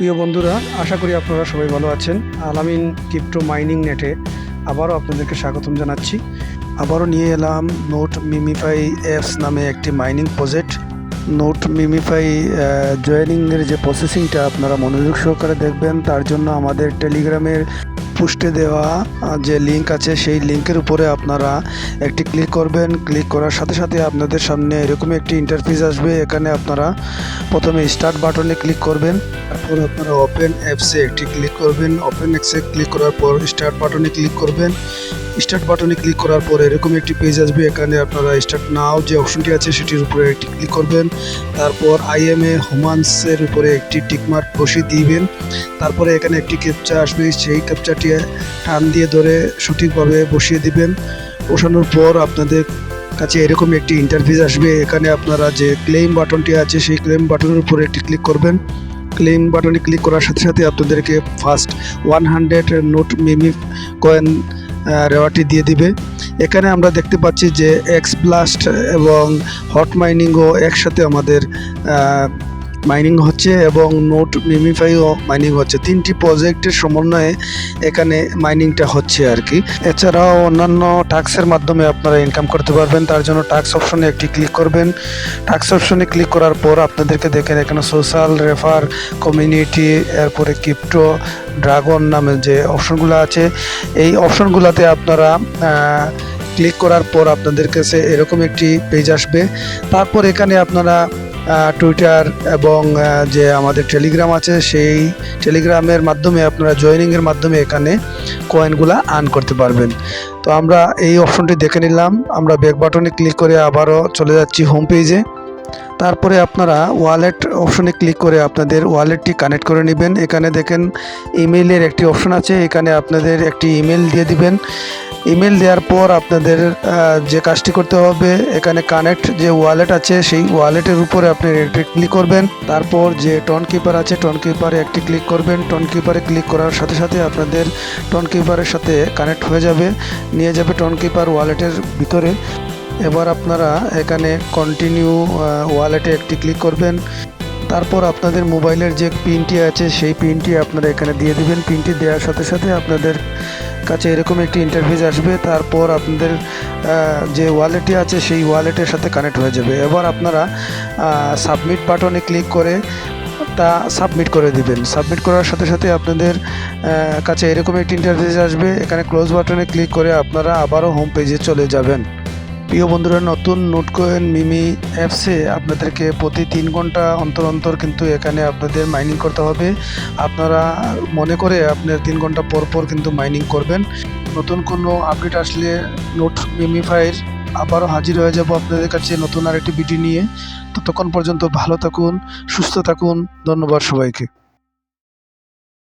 প্রিয় বন্ধুরা, আশা করি আপনারা সবাই ভালো আছেন। আলামিন ক্রিপ্টো মাইনিং নেটে আবারও আপনাদেরকে স্বাগতম জানাচ্ছি। আবারও নিয়ে এলাম নোট মিমিফাই অ্যাপস নামে একটি মাইনিং প্রজেক্ট। নোট মিমিফাই জয়েনিংয়ের যে প্রসেসিংটা আপনারা মনোযোগ সহকারে দেখবেন, তার জন্য আমাদের টেলিগ্রামের পুষ্টে দেওয়া যে লিঙ্ক আছে সেই লিঙ্কের উপরে আপনারা একটি ক্লিক করবেন। ক্লিক করার সাথে সাথে আপনাদের সামনে এরকম একটি ইন্টারফেস আসবে। এখানে আপনারা প্রথমে স্টার্ট বাটনে ক্লিক করবেন। তারপর আপনারা ওপেন অ্যাপসে একটি ক্লিক করবেন। ওপেন অ্যাপসে ক্লিক করার পর স্টার্ট বাটনে ক্লিক করবেন। স্টার্ট বাটনে ক্লিক করার পর এরকম একটি পেজ আসবে। এখানে আপনারা স্টার্ট নাও যে অপশনটি আছে, সেটির উপরে একটি ক্লিক করবেন। তারপর আইএমএ হোমান্সের উপরে একটি টিকমার্ক বসিয়ে দিবেন। তারপরে এখানে একটি ক্যাপচা আসবে, সেই ক্যাপচাটি টান দিয়ে ধরে সঠিকভাবে বসিয়ে দিবেন। বসানোর পর আপনাদের কাছে এরকম একটি ইন্টারফেস আসবে। এখানে আপনারা যে ক্লেম বাটনটি আছে, সেই ক্লেম বাটনের উপরে একটি ক্লিক করবেন। ক্লেম বাটনে ক্লিক করার সাথে সাথে আপনাদেরকে first one hundred note meme coin রেওয়াটি দিয়ে দিবে। এখানে আমরা দেখতে পাচ্ছি যে এক্স ব্লাস্ট এবং হট মাইনিংও একসাথে আমাদের মাইনিং হচ্ছে এবং নোট মিমিফাইও মাইনিং হচ্ছে। তিনটি প্রজেক্টের সমন্বয়ে এখানে মাইনিংটা হচ্ছে আর কি। এছাড়াও অন্যান্য টাক্সের মাধ্যমে আপনারা ইনকাম করতে পারবেন। তার জন্য টাক্স অপশনে একটি ক্লিক করবেন। টাক্স অপশনে ক্লিক করার পর আপনাদেরকে দেখেন এখানে সোশ্যাল রেফার কমিউনিটি এরপরে ক্রিপ্টো ড্রাগন নামে যে অপশনগুলো আছে, এই অপশনগুলোতে আপনারা ক্লিক করার পর আপনাদের কাছে এরকম একটি পেজ আসবে। তারপর এখানে আপনারা টুইটার এবং যে আমাদের টেলিগ্রাম আছে, সেই টেলিগ্রামের মাধ্যমে আপনারা জয়েনিংয়ের মাধ্যমে এখানে কয়েনগুলো আর্ন করতে পারবেন। তো আমরা এই অপশনটি দেখে নিলাম। আমরা ব্যাক বাটনে ক্লিক করে আবারও চলে যাচ্ছি হোম পেজে তারপরে আপনারা ওয়ালেট অপশনে ক্লিক করে আপনাদের ওয়ালেটটি কানেক্ট করে নেবেন। এখানে দেখেন ইমেইলের একটি অপশন আছে। এখানে আপনাদের একটি ইমেল দিয়ে দিবেন। ইমেল দেওয়ার পর আপনাদের যে কাজটি করতে হবে, এখানে কানেক্ট যে ওয়ালেট আছে, সেই ওয়ালেটের উপরে আপনি একটি ক্লিক করবেন। তারপর যে টন কিপার আছে টন কিপারে একটি ক্লিক করবেন। টন কিপারে ক্লিক করার সাথে সাথে আপনাদের টন কিপারের সাথে কানেক্ট হয়ে যাবে। নিয়ে যাবে টন কিপার ওয়ালেটের ভিতরে। এবার আপনারা এখানে কন্টিনিউ ওয়ালেটে একটি ক্লিক করবেন। তারপর আপনাদের মোবাইলের যে পিনটি আছে, সেই পিনটি আপনারা এখানে দিয়ে দিবেন। পিনটি দেওয়ার সাথে সাথে আপনাদের কাছে এরকম একটি ইন্টারফেস আসবে। তারপর আপনাদের যে ওয়ালেটটি আছে, সেই ওয়ালেটের সাথে কানেক্ট হয়ে যাবে। এবার আপনারা সাবমিট বাটনে ক্লিক করে তা সাবমিট করে দিবেন। সাবমিট করার সাথে সাথে আপনাদের কাছে এরকম একটি ইন্টারফেস আসবে। এখানে ক্লোজ বাটনে ক্লিক করে আপনারা আবারও হোম পেজে চলে যাবেন। প্রিয় বন্ধুরা, নতুন নোট কয়েন মিমি অ্যাপসে আপনাদেরকে প্রতি তিন ঘণ্টা অন্তর অন্তর কিন্তু এখানে আপনাদের মাইনিং করতে হবে। আপনারা মনে করে আপনার তিন ঘণ্টা পর পর কিন্তু মাইনিং করবেন। নতুন কোনো আপডেট আসলে নোট মিমি মিমিফাইয়ের আবারও হাজির হয়ে যাব আপনাদের কাছে নতুন আরেকটি ভিডিও নিয়ে। ততক্ষণ পর্যন্ত ভালো থাকুন, সুস্থ থাকুন। ধন্যবাদ সবাইকে।